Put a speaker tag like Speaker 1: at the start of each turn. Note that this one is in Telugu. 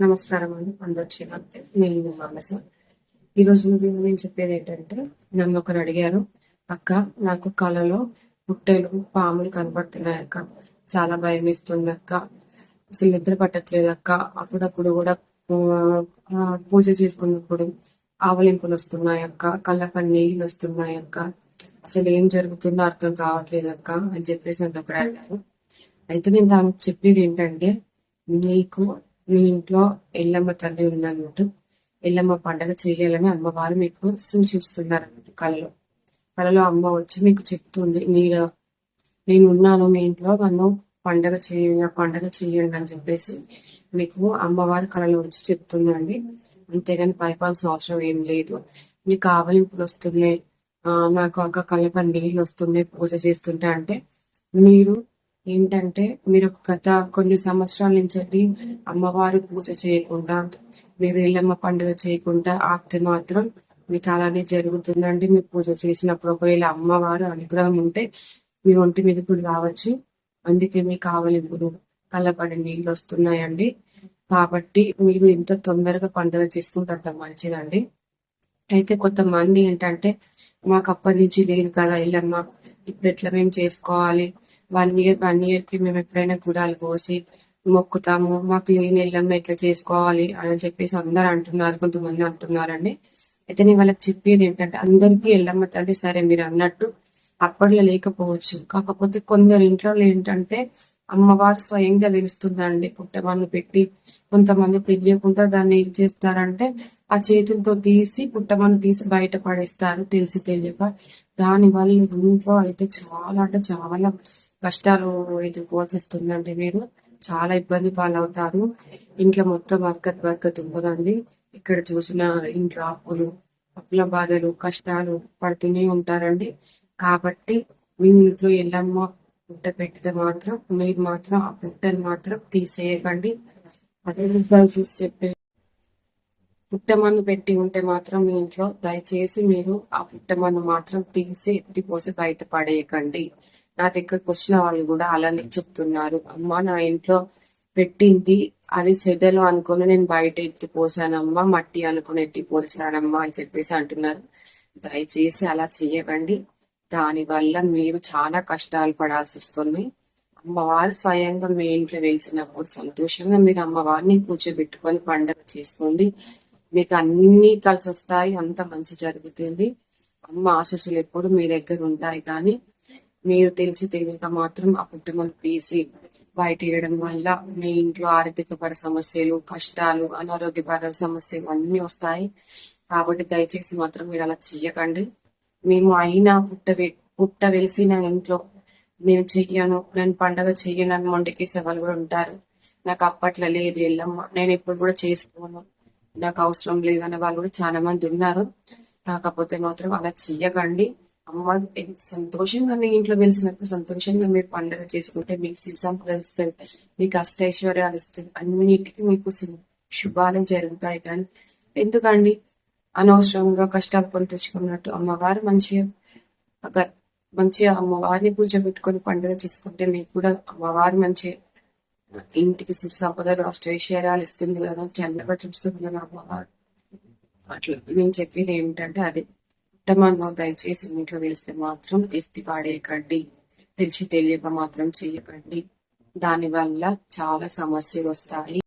Speaker 1: నమస్కారం అండి. అందరికి నేను మానస. ఈరోజు వీడియో నేను చెప్పేది ఏంటంటే నన్ను ఒకరు అడిగారు అక్క నాకు కళలో పుట్టెలు పాములు కనబడుతున్నాయి అక్క. చాలా భయం ఇస్తుంది అక్క. అసలు నిద్ర పట్టట్లేదు అక్క. అప్పుడప్పుడు కూడా పూజ చేసుకున్నప్పుడు ఆవలింపులు వస్తున్నాయి అక్క. కళ్ళపై నీళ్ళు వస్తున్నాయి అక్క. అసలు ఏం జరుగుతుందో అర్థం కావట్లేదు అక్క అని చెప్పేసి నన్ను ఒకరు అడిగారు. అయితే నేను దానికి చెప్పేది ఏంటంటే నీకు మీ ఇంట్లో ఎల్లమ్మ తల్లి ఉందన్నట్టు ఎల్లమ్మ పండగ చేయాలని అమ్మవారు మీకు సూచిస్తున్నారు అన్నట్టు కళలో కళలో అమ్మ వచ్చి మీకు చెప్తుంది నేను నేను ఉన్నాను మీ ఇంట్లో నన్ను పండగ చేయండి పండగ చేయండి అని చెప్పేసి మీకు అమ్మవారి కళలో వచ్చి చెప్తుందండి అంతేగాని భయపాల్సిన అవసరం ఏం లేదు. మీకు ఆవలింపులు వస్తున్నాయి నాకు ఒక కళ్ళపై నీళ్ళు వస్తున్నాయి పూజ చేస్తుంటే అంటే మీరు ఏంటంటే మీరు గత కొన్ని సంవత్సరాల నుంచి అమ్మవారు పూజ చేయకుండా మీరు ఇళ్ళమ్మ పండుగ చేయకుండా ఆపితే మాత్రం మీకు అలానే జరుగుతుందండి. మీరు పూజ చేసినప్పుడు ఒకవేళ అమ్మవారు అనుగ్రహం ఉంటే మీ ఒంటి మీదకు రావచ్చు అందుకే మీకు కావలింపులు కళ్ళపడి నీళ్ళు వస్తున్నాయండి. కాబట్టి మీరు ఎంత తొందరగా పండుగ చేసుకుంటే అంత మంచిదండి. అయితే కొంతమంది ఏంటంటే మాకు అప్పటి నుంచి లేదు కదా ఇల్లమ్మ ఇప్పుడు ఎట్లా మేము చేసుకోవాలి? వన్ ఇయర్ వన్ ఇయర్కి మేము ఎప్పుడైనా గుడాలు పోసి మొక్కుతాము మాకు లేని ఇల్లమ్మ ఎట్లా చేసుకోవాలి అని చెప్పేసి అందరు అంటున్నారు కొంతమంది అంటున్నారండి. అయితే నేను వాళ్ళకి చెప్పేది ఏంటంటే అందరికీ ఎల్లమ్మ తల్లి సరే మీరు అన్నట్టు అప్పట్లో లేకపోవచ్చు. కాకపోతే కొందరు ఇంట్లో ఏంటంటే అమ్మవారు స్వయంగా వెలుస్తుందండి పుట్టమన్ను పెట్టి కొంతమంది తెలియకుండా దాన్ని ఏం చేస్తారంటే ఆ చేతులతో తీసి పుట్టమన్ను తీసి బయట పడేస్తారు. తెలిసి తెలియక దాని వల్ల ఇంట్లో అయితే చాలా అంటే చాలా కష్టాలు ఎదుర్కోవాల్సి వస్తుందండి మీరు. చాలా ఇబ్బంది పాలవుతారు. ఇంట్లో మొత్తం బర్కత్ బర్కత్ ఉండదండి. ఇక్కడ చూసిన ఇంట్లో అప్పులు అప్పుల బాధలు కష్టాలు పడుతూనే ఉంటారండి. కాబట్టి మీ ఇంట్లో ఎల్లమ్మ పుట్ట పెట్టితే మాత్రం మీరు మాత్రం ఆ పుట్టను మాత్రం తీసేయకండి. అదే విధంగా చూసి చెప్పే పుట్టమన్ను పెట్టి ఉంటే మాత్రం మీ ఇంట్లో దయచేసి మీరు ఆ పుట్టమన్ను మాత్రం తీసి ఎత్తిపోసి బయట పడేయకండి. నా దగ్గరకు వచ్చిన వాళ్ళు కూడా అలానే చెప్తున్నారు. అమ్మ నా ఇంట్లో పెట్టింది అది చెదలు అనుకుని నేను బయట ఎత్తిపోసానమ్మా మట్టి అనుకుని ఎత్తిపోసానమ్మా అని చెప్పేసి అంటున్నారు. దయచేసి అలా చేయకండి దాని వల్ల మీరు చాలా కష్టాలు పడాల్సి వస్తుంది. అమ్మవారు స్వయంగా మీ ఇంట్లో వెలిసినప్పుడు సంతోషంగా మీరు అమ్మవారిని కూర్చోబెట్టుకొని పండగ చేసుకోండి. మీకు అన్ని కలిసి వస్తాయి అంత మంచి జరుగుతుంది. అమ్మ ఆశస్సులు ఎప్పుడు మీ దగ్గర ఉంటాయి కానీ మీరు తెలిసి తెలియక మాత్రం ఆ కుటుంబం తీసి బయట వేయడం వల్ల మీ ఇంట్లో ఆర్థికపర సమస్యలు కష్టాలు అనారోగ్యపర సమస్యలు అన్ని వస్తాయి. కాబట్టి దయచేసి మాత్రం మీరు అలా చెయ్యకండి. మేము అయినా పుట్ట పుట్ట వెలిసిన ఇంట్లో నేను చెయ్యను నేను పండగ చెయ్యను అని మొండికేసే వాళ్ళు కూడా ఉంటారు. నాకు అప్పట్లో లేదు ఎల్లమ్మ నేను ఇప్పుడు కూడా చేసుకోను. నాకు అవసరం లేదనే వాళ్ళు కూడా చాలా మంది ఉన్నారు. కాకపోతే మాత్రం అలా చెయ్యకండి. అమ్మ సంతోషంగా మీ ఇంట్లో వెలిసినప్పుడు సంతోషంగా మీరు పండుగ చేసుకుంటే మీకు సిరి సంపద మీకు అష్టైశ్వర్యాలు ఇస్తుంది అన్నిటికీ మీకు శుభాలు జరుగుతాయి కానీ ఎందుకండి? అనవసరంగా కష్టాలు కొని తెచ్చుకున్నట్టు అమ్మవారు మంచిగా మంచిగా అమ్మవారిని పూజ పెట్టుకొని పండుగ చేసుకుంటే మీకు కూడా అమ్మవారు మంచిగా ఇంటికి సిరి సంపదలు అష్టైశ్వర్యాలు ఇస్తుంది కదా. చల్లగా చూస్తుంది కదా అమ్మవారు. అట్లా నేను చెప్పేది ఏమిటంటే అది పుట్టమన్ను దయచేసి ఇంట్లో వేస్తే మాత్రం ఎత్తి పాడేయకండి. తెలిసి తెలియక మాత్రం చేయకండి. దాని వల్ల చాలా సమస్యలు వస్తాయి.